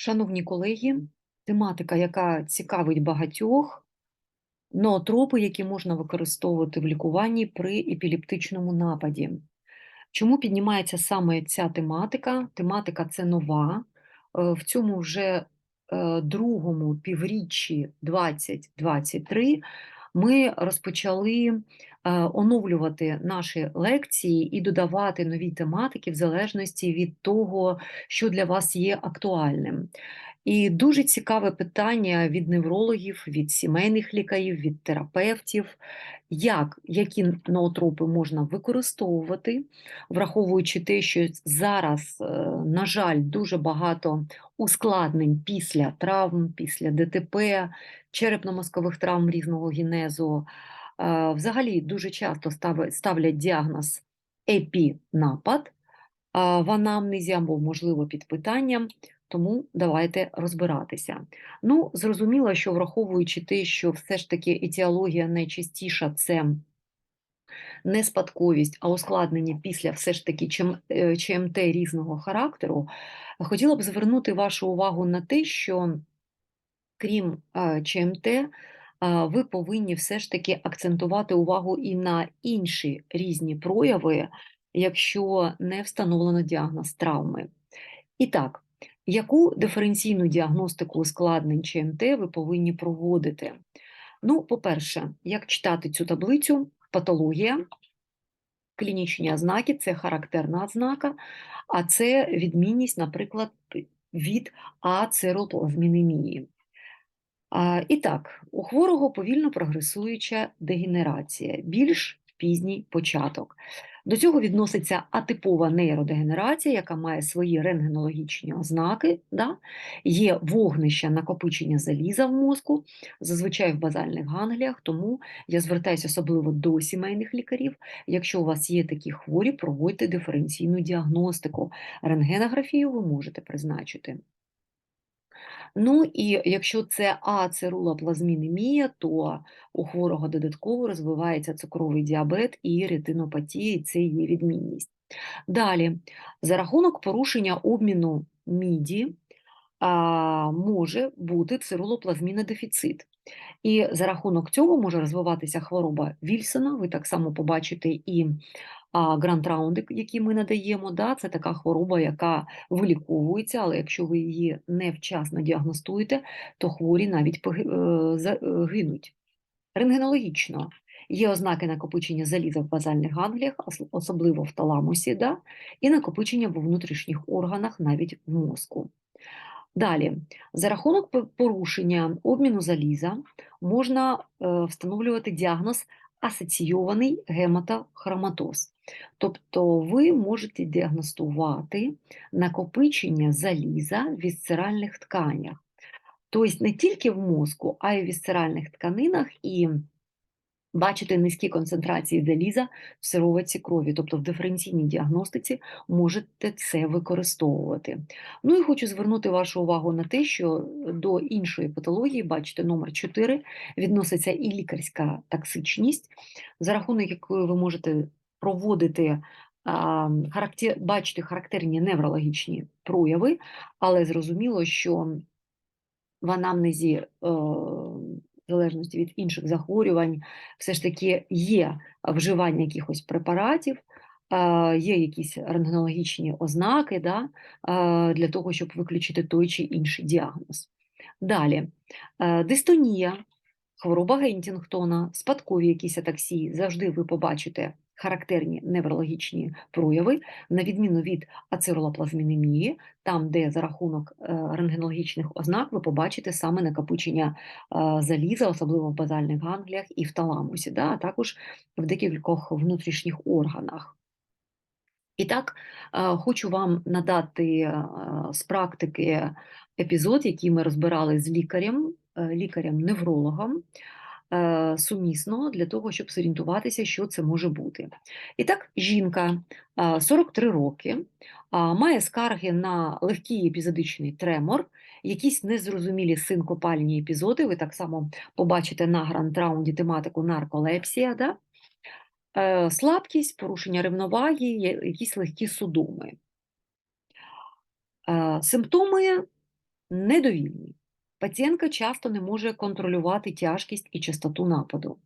Шановні колеги, тематика, яка цікавить багатьох, ноотропи, які можна використовувати в лікуванні при епілептичному нападі. Чому піднімається саме ця тематика? Тематика це нова. Е, В цьому вже е, другому півріччі 2023 ми розпочали е, оновлювати наші лекції і додавати нові тематики в залежності від того, що для вас є актуальним. І дуже цікаве питання від неврологів, від сімейних лікарів, від терапевтів, як які ноотропи можна використовувати, враховуючи те, що зараз, е, на жаль, дуже багато ускладнень після травм, після ДТП, черепно-мозкових травм різного генезу. Е, Взагалі дуже часто ставлять діагноз епінапад а, в анамнезі або, можливо, під питанням. Тому давайте розбиратися. Ну, зрозуміло, що враховуючи те, що все ж таки етіологія найчастіша це не спадковість, а ускладнення після все ж таки е, ЧМТ різного характеру, хотіла б звернути вашу увагу на те, що крім е, ЧМТ, е, ви повинні все ж таки акцентувати увагу і на інші різні прояви, якщо не встановлено діагноз травми. І так, яку диференційну діагностику ускладнень ЧМТ ви повинні проводити? Ну, по-перше, як читати цю таблицю? Патологія, клінічні ознаки це характерна ознака, а це відмінність, наприклад, від ацероплазмінемії. І так, у хворого повільно прогресуюча дегенерація, більш пізній початок. До цього відноситься атипова нейродегенерація, яка має свої рентгенологічні ознаки. Да? Є вогнище накопичення заліза в мозку, зазвичай в базальних гангліях, тому я звертаюся особливо до сімейних лікарів. Якщо у вас є такі хворі, проводьте диференційну діагностику. Рентгенографію ви можете призначити. Ну і якщо це ацерулоплазмінемія, то у хворого додатково розвивається цукровий діабет і ретинопатія, і це є відмінність. Далі, за рахунок порушення обміну міді а, може бути цирулоплазмінодефіцит. І за рахунок цього може розвиватися хвороба Вільсона. Ви так само побачите і а, грант-раунди, які ми надаємо. Да, це така хвороба, яка виліковується, але якщо ви її невчасно діагностуєте, то хворі навіть е, е, гинуть. Рентгенологічно є ознаки накопичення заліза в базальних гангліях, особливо в таламусі, да, і накопичення в внутрішніх органах, навіть в мозку. Далі, за рахунок порушення обміну заліза можна е, встановлювати діагноз асоційований гематохроматоз. Тобто ви можете діагностувати накопичення заліза в вісцеральних тканях. Тобто не тільки в мозку, а й в вісцеральних тканинах і бачити низькі концентрації заліза в сироватці крові, тобто в диференційній діагностиці можете це використовувати. Ну і хочу звернути вашу увагу на те, що до іншої патології, бачите, номер 4, відноситься і лікарська токсичність, за рахунок якої ви можете проводити характер, бачити характерні неврологічні прояви, але зрозуміло, що в анамнезі, е, в залежності від інших захворювань, все ж таки є вживання якихось препаратів, є якісь рентгенологічні ознаки да, для того, щоб виключити той чи інший діагноз. Далі, е, дистонія, хвороба Гентінгтона, спадкові якісь атаксії, завжди ви побачите характерні неврологічні прояви, на відміну від ацеролоплазмінемії, там, де за рахунок е, рентгенологічних ознак ви побачите саме накопичення е, заліза, особливо в базальних гангліях і в таламусі, да, а також в декількох внутрішніх органах. І так, е, хочу вам надати з практики епізод, який ми розбирали з лікарем, лікарем-неврологом, е, сумісно для того, щоб зорієнтуватися, що це може бути. І так, жінка е, 43 роки, має скарги на легкий епізодичний тремор, якісь незрозумілі синкопальні епізоди. Ви так само побачите на гранд-раунді тематику нарколепсія. Да? Е, Слабкість, порушення рівноваги, якісь легкі судоми. Е, Симптоми недовільний. Пацієнтка часто не може контролювати тяжкість і частоту нападу,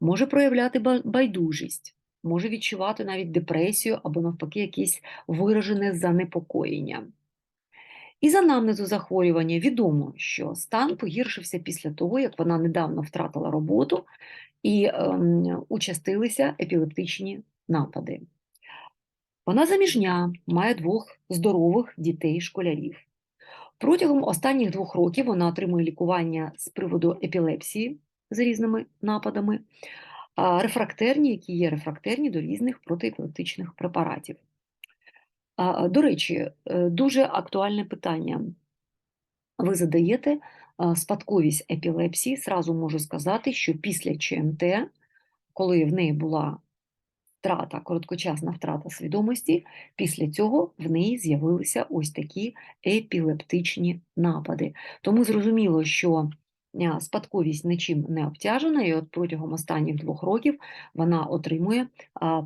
може проявляти байдужість, може відчувати навіть депресію або навпаки якесь виражене занепокоєння. І Із анамнезу захворювання відомо, що стан погіршився після того, як вона недавно втратила роботу і ем, участилися епілептичні напади. Вона заміжня, має двох здорових дітей-школярів. Протягом останніх двох років вона отримує лікування з приводу епілепсії з різними нападами, рефрактерні, які є рефрактерні до різних протиепілептичних препаратів. До речі, е, дуже актуальне питання. Ви задаєте спадковість епілепсії. Сразу можу сказати, що після ЧМТ, коли в неї була втрата, короткочасна втрата свідомості, після цього в неї з'явилися ось такі епілептичні напади. Тому зрозуміло, що спадковість нічим не обтяжена, і от протягом останніх двох років вона отримує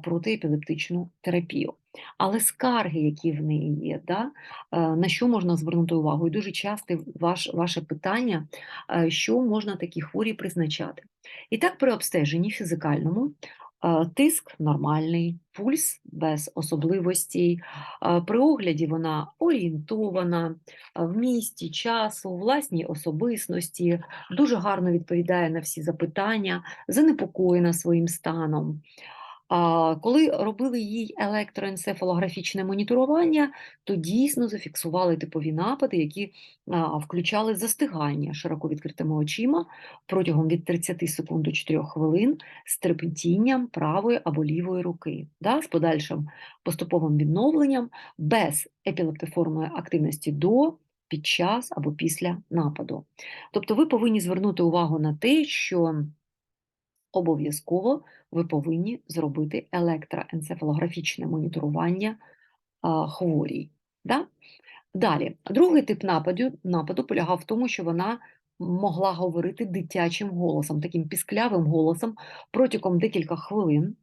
протиепілептичну терапію. Але скарги, які в неї є, да, е, на що можна звернути увагу? І дуже часто ваш, ваше питання, е, що можна такі хворі призначати. І так, при обстеженні фізикальному е, тиск нормальний, пульс без особливостей, е, при огляді вона орієнтована е, в місті, часу, власній особистості, дуже гарно відповідає на всі запитання, занепокоєна своїм станом. Коли робили їй електроенцефалографічне моніторування, то дійсно зафіксували типові напади, які включали застигання широко відкритими очима протягом від 30 секунд до 4 хвилин з трепетінням правої або лівої руки, да, з подальшим поступовим відновленням без епілептиформної активності до, під час або після нападу. Тобто ви повинні звернути увагу на те, що обов'язково ви повинні зробити електроенцефалографічне моніторування хворій. Да? Далі, другий тип нападу, нападу полягав в тому, що вона могла говорити дитячим голосом, таким пісклявим голосом протягом декілька хвилин.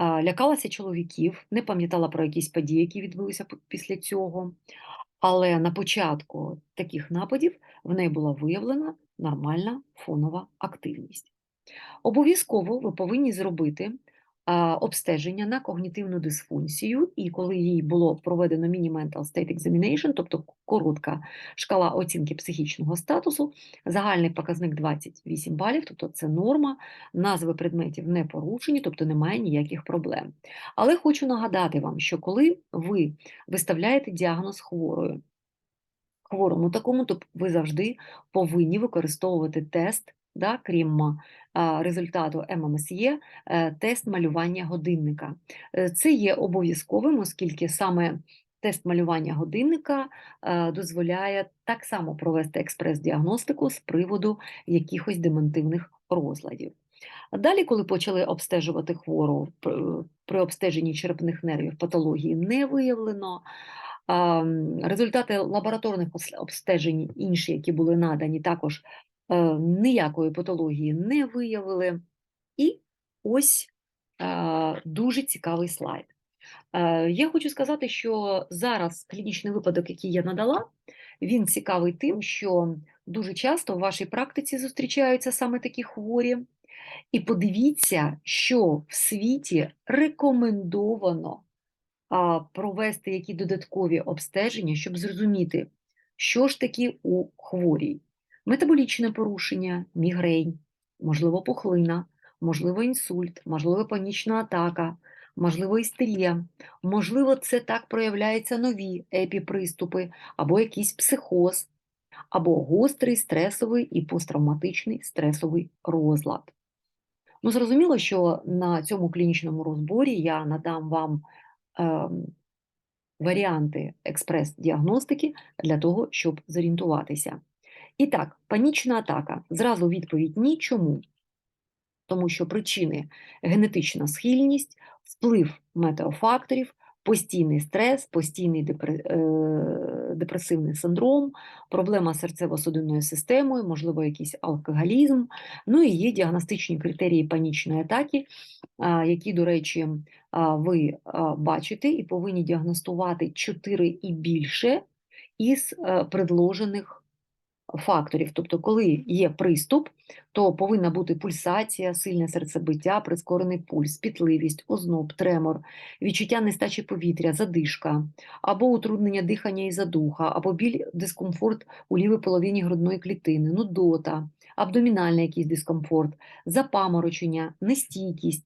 Лякалася чоловіків, не пам'ятала про якісь події, які відбулися після цього. Але на початку таких нападів в неї була виявлена нормальна фонова активність. Обов'язково ви повинні зробити обстеження на когнітивну дисфункцію, і коли їй було проведено Mini-Mental State Examination, тобто коротка шкала оцінки психічного статусу, загальний показник 28 балів, тобто це норма, назви предметів не порушені, тобто немає ніяких проблем. Але хочу нагадати вам, що коли ви виставляєте діагноз хворою, хворому такому, то ви завжди повинні використовувати тест, да, крім а, результату ММСЄ, е, тест малювання годинника. Е, Це є обов'язковим, оскільки саме тест малювання годинника е, дозволяє так само провести експрес-діагностику з приводу якихось дементивних розладів. Далі, коли почали обстежувати хвору, при обстеженні черепних нервів патології не виявлено. Результати лабораторних обстежень, інші, які були надані, також е, ніякої патології не виявили. І ось е, дуже цікавий слайд. Е, Я хочу сказати, що зараз клінічний випадок, який я надала, він цікавий тим, що дуже часто в вашій практиці зустрічаються саме такі хворі. І подивіться, що в світі рекомендовано провести які додаткові обстеження, щоб зрозуміти, що ж таки у хворій. Метаболічне порушення, мігрень, можливо, пухлина, можливо, інсульт, можливо, панічна атака, можливо, істерія, можливо, це так проявляються нові епіприступи, або якийсь психоз, або гострий стресовий і посттравматичний стресовий розлад. Ну, зрозуміло, що на цьому клінічному розборі я надам вам ем, варіанти експрес-діагностики для того, щоб зорієнтуватися. І так, панічна атака. Зразу відповідь ні. Чому? Тому що причини генетична схильність, вплив метеофакторів, постійний стрес, постійний е, депресивний синдром, проблема серцево-судинною системою, можливо, якийсь алкоголізм. Ну і є діагностичні критерії панічної атаки, які, до речі, ви бачите і повинні діагностувати 4 і більше. із е, предложених факторів. Тобто, коли є приступ, то повинна бути пульсація, сильне серцебиття, прискорений пульс, пітливість, озноб, тремор, відчуття нестачі повітря, задишка, або утруднення дихання і задуха, або біль, дискомфорт у лівій половині грудної клітини, нудота, абдомінальний якийсь дискомфорт, запаморочення, нестійкість,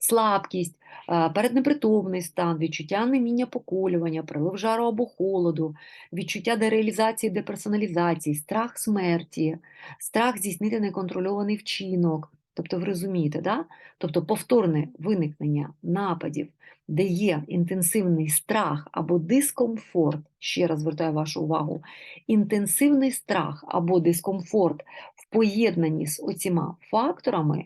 слабкість, е, переднепритомний стан, відчуття неміння поколювання, прилив жару або холоду, відчуття дереалізації, деперсоналізації, страх смерті, страх здійснити неконтрольований вчинок. Тобто, ви розумієте, да? тобто повторне виникнення нападів, де є інтенсивний страх або дискомфорт, ще раз звертаю вашу увагу, інтенсивний страх або дискомфорт в поєднанні з оціма факторами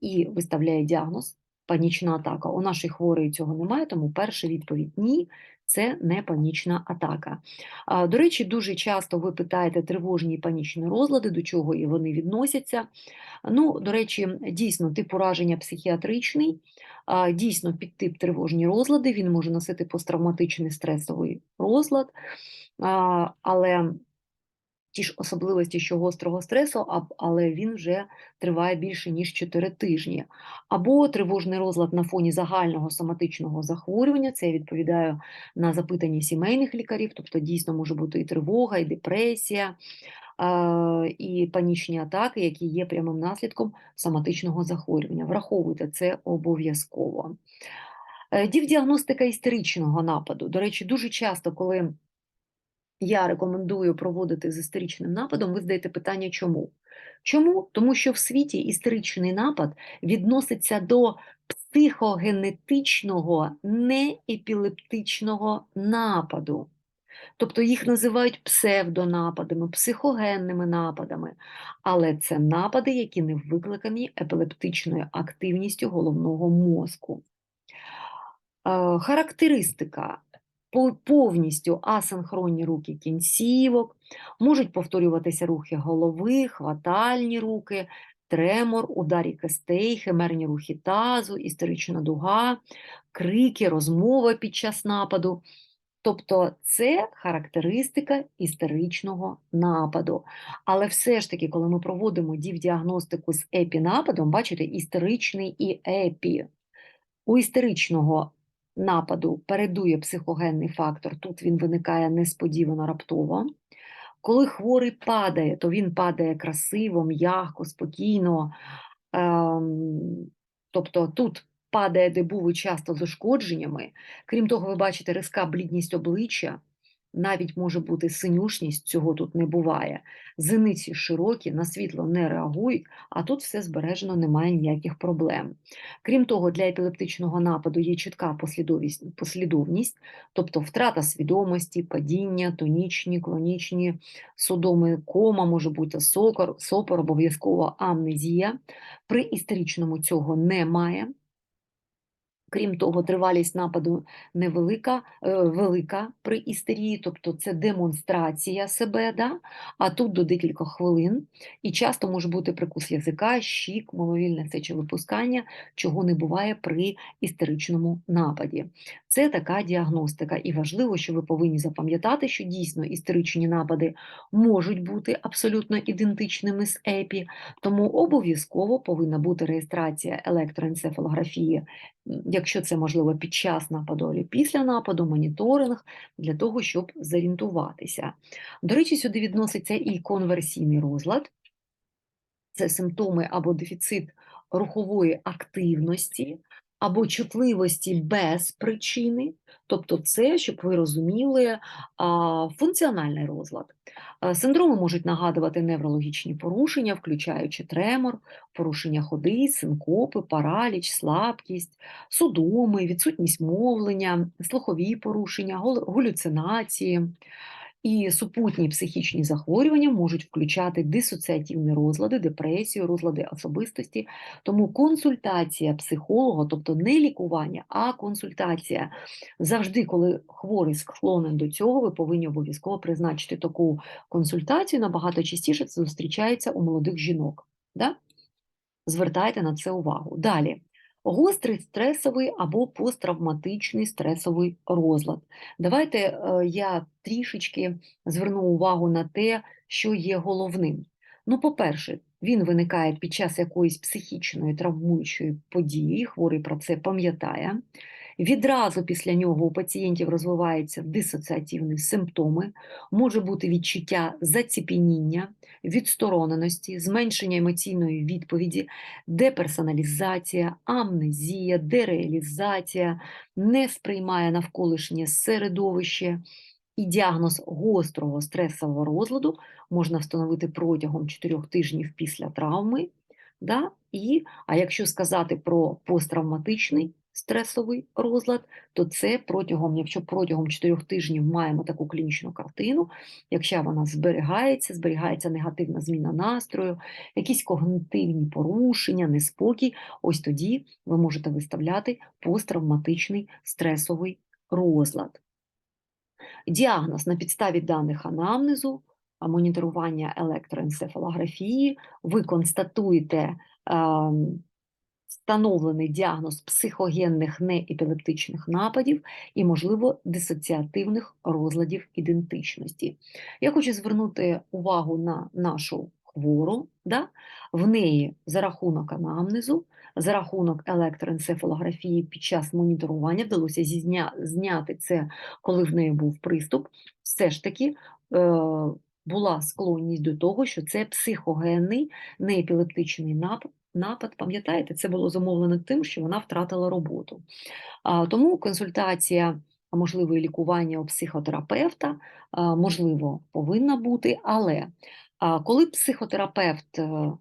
і виставляє діагноз панічна атака. У нашої хворої цього немає, тому перша відповідь ні, це не панічна атака. До речі, дуже часто ви питаєте тривожні і панічні розлади, до чого вони відносяться. Ну, до речі, дійсно, тип ураження психіатричний, дійсно, підтип тривожні розлади, він може носити посттравматичний стресовий розлад, але ті ж особливості, що гострого стресу, але він вже триває більше ніж 4 тижні. Або тривожний розлад на фоні загального соматичного захворювання. Це я відповідаю на запитання сімейних лікарів, тобто дійсно може бути і тривога, і депресія. І панічні атаки, які є прямим наслідком соматичного захворювання. Враховуйте це обов'язково. Е, Дівдіагностика істеричного нападу. До речі, дуже часто, коли я рекомендую проводити з істеричним нападом, ви задаєте питання, чому? Чому? Тому що в світі істеричний напад відноситься до психогенетичного неепілептичного нападу. Тобто їх називають псевдонападами, психогенними нападами, але це напади, які не викликані епілептичною активністю головного мозку. Е, Характеристика повністю асинхронні рухи кінцівок, можуть повторюватися рухи голови, хватальні руки, тремор, ударі кистей, химерні рухи тазу, істерична дуга, крики, розмова під час нападу. Тобто це характеристика істеричного нападу. Але все ж таки, коли ми проводимо дівдіагностику з епінападом, бачите, істеричний і епі. У істеричного нападу передує психогенний фактор, тут він виникає несподівано раптово. Коли хворий падає, то він падає красиво, м'яко, спокійно. Ем, тобто тут падає, де був часто з ушкодженнями. Крім того, ви бачите різка блідність обличчя, навіть може бути синюшність, цього тут не буває. Зениці широкі, на світло не реагують, а тут все збережено, немає ніяких проблем. Крім того, для епілептичного нападу є чітка послідовність, тобто втрата свідомості, падіння, тонічні, клонічні судоми, кома, може бути сокор, сопор, обов'язково амнезія. При істеричному цього немає. Крім того, тривалість нападу невелика, е, велика при істерії, тобто це демонстрація себе, да? а тут до декілька хвилин. І часто може бути прикус язика, щік, мимовільне сечовипускання, чого не буває при істеричному нападі. Це така діагностика. І важливо, що ви повинні запам'ятати, що дійсно істеричні напади можуть бути абсолютно ідентичними з епі, тому обов'язково повинна бути реєстрація електроенцефалографії якщо це можливо під час нападу або після нападу, моніторинг для того, щоб зорієнтуватися. До речі, сюди відноситься і конверсійний розлад, це симптоми або дефіцит рухової активності, або чутливості без причини, тобто це, щоб ви розуміли, функціональний розлад. Е, Синдроми можуть нагадувати неврологічні порушення, включаючи тремор, порушення ходи, синкопи, параліч, слабкість, судоми, відсутність мовлення, слухові порушення, галюцинації. І супутні психічні захворювання можуть включати дисоціативні розлади, депресію, розлади особистості. Тому консультація психолога, тобто не лікування, а консультація. Завжди, коли хворий склонен до цього, ви повинні обов'язково призначити таку консультацію. Набагато частіше це зустрічається у молодих жінок. Да? Звертайте на це увагу. Далі. Гострий стресовий або посттравматичний стресовий розлад. Давайте е, я трішечки зверну увагу на те, що є головним. Ну, по-перше, він виникає під час якоїсь психічної травмуючої події, хворий про це пам'ятає. Відразу після нього у пацієнтів розвиваються дисоціативні симптоми, може бути відчуття заціпеніння, відстороненості, зменшення емоційної відповіді, деперсоналізація, амнезія, дереалізація, не сприймає навколишнє середовище. І діагноз гострого стресового розладу можна встановити протягом 4 тижнів після травми. Да? І, А якщо сказати про посттравматичний стресовий розлад, то це протягом, якщо протягом 4 тижнів маємо таку клінічну картину, якщо вона зберігається, зберігається негативна зміна настрою, якісь когнитивні порушення, неспокій, ось тоді ви можете виставляти посттравматичний стресовий розлад. Діагноз на підставі даних анамнезу, моніторування електроенцефалографії, ви констатуєте ем, встановлений діагноз психогенних неепілептичних нападів і, можливо, дисоціативних розладів ідентичності. Я хочу звернути увагу на нашу хвору, да? в неї за рахунок анамнезу, за рахунок електроенцефалографії під час моніторування вдалося зізня... зняти це, коли в неї був приступ, все ж таки. Е була склонність до того, що це психогенний неепілептичний напад, напад, пам'ятаєте, це було замовлено тим, що вона втратила роботу. Тому консультація, можливо, лікування у психотерапевта, можливо, повинна бути, але коли психотерапевт е, е,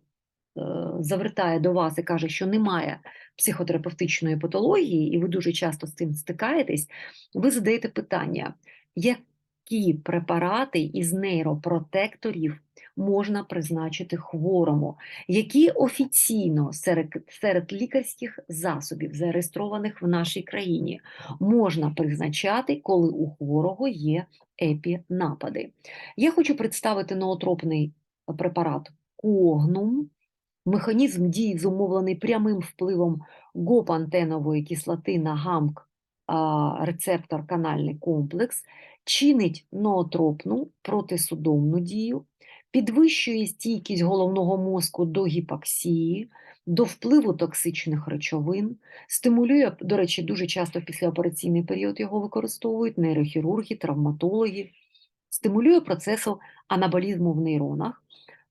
завертає до вас і каже, що немає психотерапевтичної патології, і ви дуже часто з цим стикаєтесь, ви задаєте питання, які препарати із нейропротекторів можна призначити хворому, які офіційно серед, серед лікарських засобів, зареєстрованих в нашій країні, можна призначати, коли у хворого є епінапади. Я хочу представити ноотропний препарат Когнум. Механізм дії зумовлений прямим впливом гопантенової кислоти на гамк рецептор канальний комплекс, чинить ноотропну протисудомну дію, підвищує стійкість головного мозку до гіпоксії, до впливу токсичних речовин, стимулює, до речі, дуже часто в післяопераційний період його використовують нейрохірурги, травматологи, стимулює процесу анаболізму в нейронах,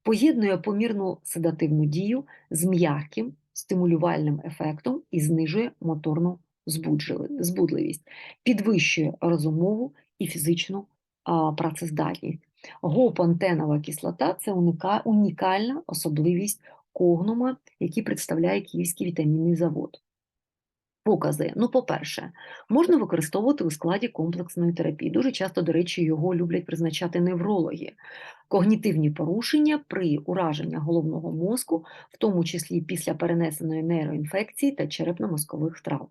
поєднує помірну седативну дію з м'яким стимулювальним ефектом і знижує моторну збудливість, підвищує розумову і фізичну працездатність. Гопантенова кислота це унікальна особливість когнума, який представляє Київський вітамінний завод. Покази. Ну, по-перше, можна використовувати у складі комплексної терапії. Дуже часто, до речі, його люблять призначати неврологи когнітивні порушення при ураженні головного мозку, в тому числі після перенесеної нейроінфекції та черепно-мозкових травм.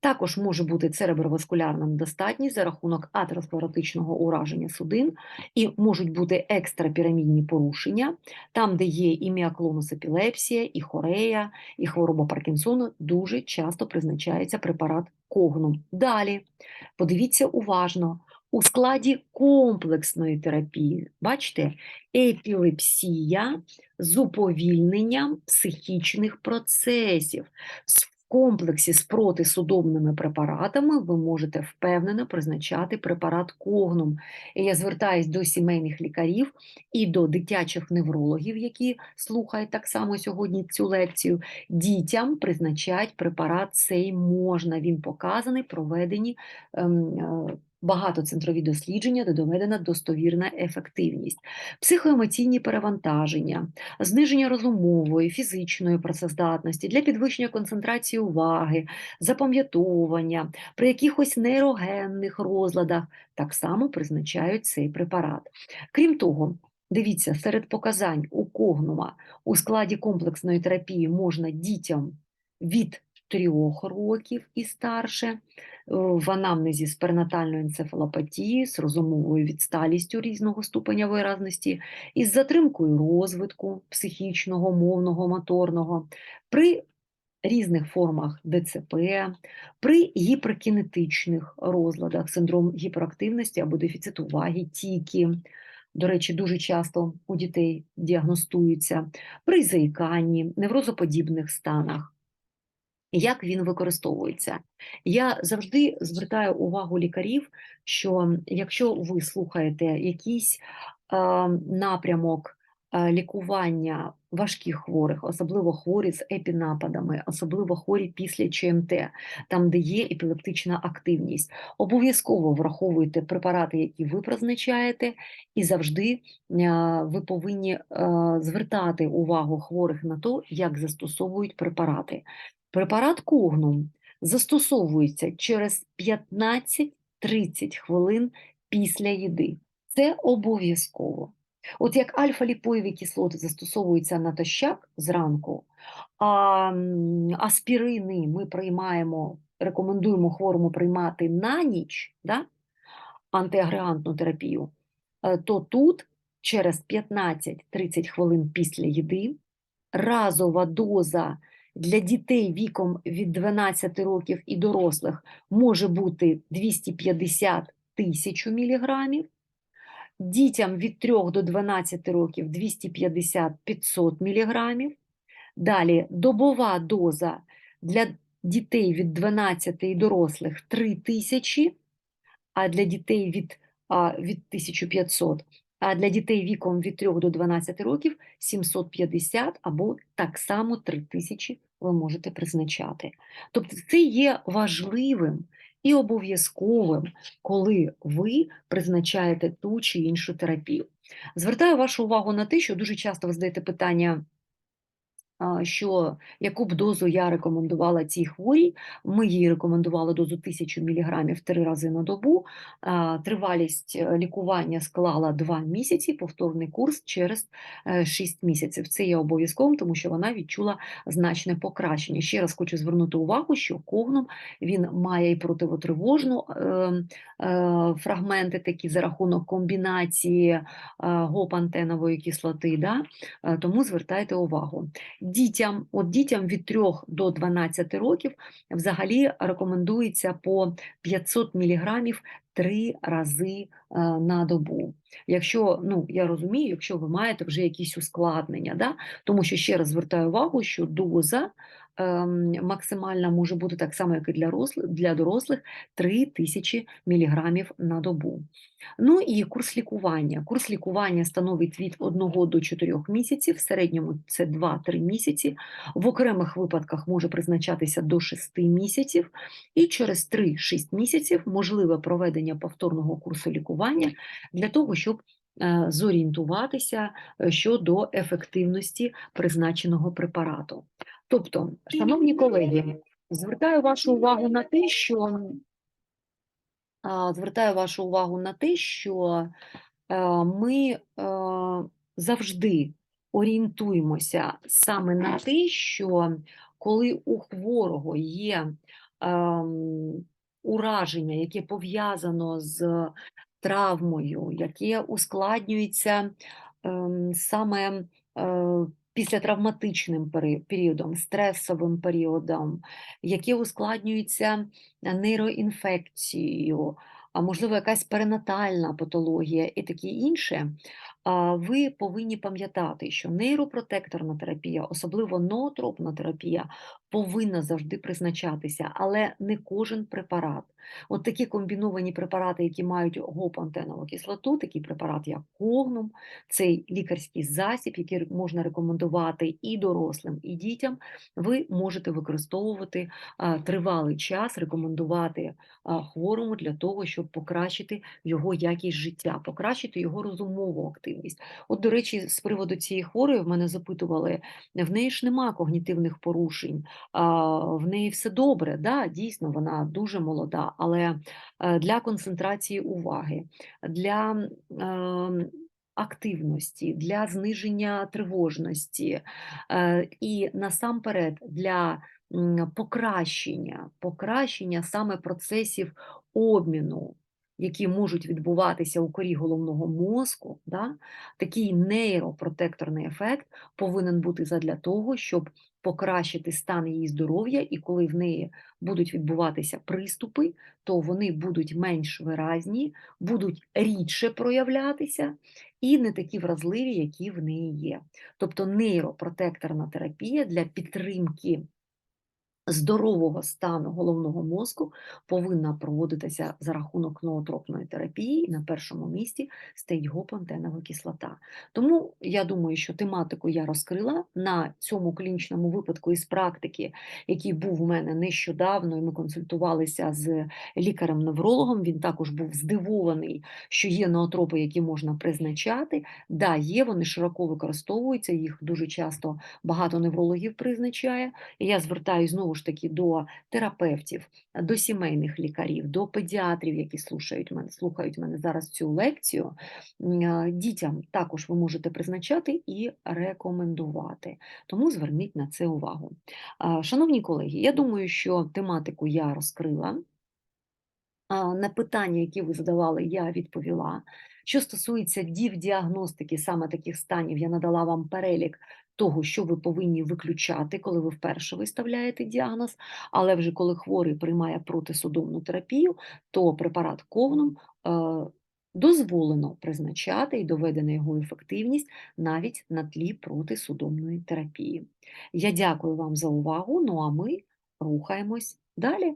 Також може бути цереброваскулярна недостатність за рахунок атеросклеротичного ураження судин, і можуть бути екстрапірамідні порушення, там, де є і міоклонус епілепсія, і хорея, і хвороба Паркінсону, дуже часто призначається препарат когнум. Далі подивіться уважно у складі комплексної терапії. Бачите, епілепсія з уповільненням психічних процесів. В комплексі з протисудомними препаратами ви можете впевнено призначати препарат когнум. І я звертаюсь до сімейних лікарів і до дитячих неврологів, які слухають так само сьогодні цю лекцію. Дітям призначають препарат цей можна. Він показаний, проведені. Ем, е, багатоцентрові дослідження, де доведена достовірна ефективність, психоемоційні перевантаження, зниження розумової, фізичної працездатності для підвищення концентрації уваги, запам'ятовування, при якихось нейрогенних розладах так само призначають цей препарат. Крім того, Дивіться, серед показань у когнума у складі комплексної терапії можна дітям від трьох років і старше, в анамнезі з перинатальною енцефалопатією, з розумовою відсталістю різного ступеня виразності, із затримкою розвитку психічного, мовного, моторного, при різних формах ДЦП, при гіперкінетичних розладах, синдром гіперактивності або дефіциту уваги, тіки, до речі, дуже часто у дітей діагностуються, при заїканні, неврозоподібних станах. Як він використовується? Я завжди звертаю увагу лікарів, що якщо ви слухаєте якийсь е, напрямок е, лікування важких хворих, особливо хворі з епінападами, особливо хворі після ЧМТ, там, де є епілептична активність, обов'язково враховуйте препарати, які ви призначаєте, і завжди е, ви повинні е, звертати увагу хворих на те, як застосовують препарати. Препарат Когнум застосовується через 15-30 хвилин після їди. Це обов'язково. От як альфа-ліпоєві кислоти застосовуються натощак зранку, а аспірини ми приймаємо, рекомендуємо хворому приймати на ніч, да? антиагрегантну терапію, е, то тут через 15-30 хвилин після їди разова доза для дітей віком від 12 років і дорослих може бути 250 тисяч міліграмів, дітям від 3 до 12 років 250-500 міліграмів. Далі добова доза для дітей від 12 і дорослих 3000, а для дітей від, від 1500, а для дітей віком від 3 до 12 років 750 або так само 3000 ви можете призначати. Тобто це є важливим і обов'язковим, коли ви призначаєте ту чи іншу терапію. Звертаю вашу увагу на те, що дуже часто ви задаєте питання що яку б дозу я рекомендувала цій хворій. Ми їй рекомендували дозу 1000 мг три рази на добу. Тривалість е, лікування склала 2 місяці, повторний курс через 6 місяців. Це є обов'язковим, тому що вона відчула значне покращення. Ще раз хочу звернути увагу, що когном він має і противотривожну е, е, фрагменти, такі за рахунок комбінації е, гоп-антенової кислоти. Да? Е, Тому звертайте увагу. Дітям, от дітям від 3 до 12 років взагалі рекомендується по 500 мг три рази е, на добу. Якщо, ну я розумію, якщо ви маєте вже якісь ускладнення, да? тому що ще раз звертаю увагу, що доза максимальна може бути так само, як і для, для дорослих 3000 мг на добу. Ну і курс лікування. Курс лікування становить від 1 до 4 місяців, в середньому це 2-3 місяці, в окремих випадках може призначатися до 6 місяців, і через 3-6 місяців можливе проведення повторного курсу лікування для того, щоб е, зорієнтуватися е, щодо ефективності призначеного препарату. Тобто, шановні колеги, звертаю вашу увагу на те, що звертаю вашу увагу на те, що е, ми е, завжди орієнтуємося саме на те, що коли у хворого є ем, ураження, яке пов'язано з травмою, яке ускладнюється ем, саме е, післятравматичним травматичним періодом, стресовим періодом, які ускладнюються нейроінфекцією, а можливо, якась перинатальна патологія і таке інше, ви повинні пам'ятати, що нейропротекторна терапія, особливо ноотропна терапія, повинна завжди призначатися, але не кожен препарат. От такі комбіновані препарати, які мають гоп-антенову кислоту, такий препарат, як когнум, цей лікарський засіб, який можна рекомендувати і дорослим, і дітям, ви можете використовувати тривалий час, рекомендувати хворому для того, щоб покращити його якість життя, покращити його розумову активність. От, до речі, з приводу цієї хворої в мене запитували, в неї ж нема когнітивних порушень, в неї все добре. Да, дійсно, вона дуже молода, але е, для концентрації уваги, для ем, активності, для зниження тривожності е, і насамперед для покращення, покращення саме процесів обміну які можуть відбуватися у корі головного мозку, да, такий нейропротекторний ефект повинен бути задля того, щоб покращити стан її здоров'я, і коли в неї будуть відбуватися приступи, то вони будуть менш виразні, будуть рідше проявлятися і не такі вразливі, які в неї є. Тобто нейропротекторна терапія для підтримки здорового стану головного мозку повинна проводитися за рахунок ноотропної терапії, на першому місці стоїть гопантенова кислота. Тому я думаю, що тематику я розкрила на цьому клінічному випадку із практики, який був у мене нещодавно, і ми консультувалися з лікарем-неврологом. Він також був здивований, що є ноотропи, які можна призначати. Да, є, вони широко використовуються, їх дуже часто багато неврологів призначає. І я звертаюся знову ж таки до терапевтів, до сімейних лікарів, до педіатрів, які слухають мене, слухають мене зараз цю лекцію. Дітям також ви можете призначати і рекомендувати. Тому зверніть на це увагу. Шановні колеги, я думаю, що тематику я розкрила. На питання, які ви задавали, я відповіла. Що стосується дів-діагностики саме таких станів, я надала вам перелік того, що ви повинні виключати, коли ви вперше виставляєте діагноз, але вже коли хворий приймає протисудомну терапію, то препарат ковном е, дозволено призначати і доведена його ефективність навіть на тлі протисудомної терапії. Я дякую вам за увагу. Ну а ми рухаємось далі.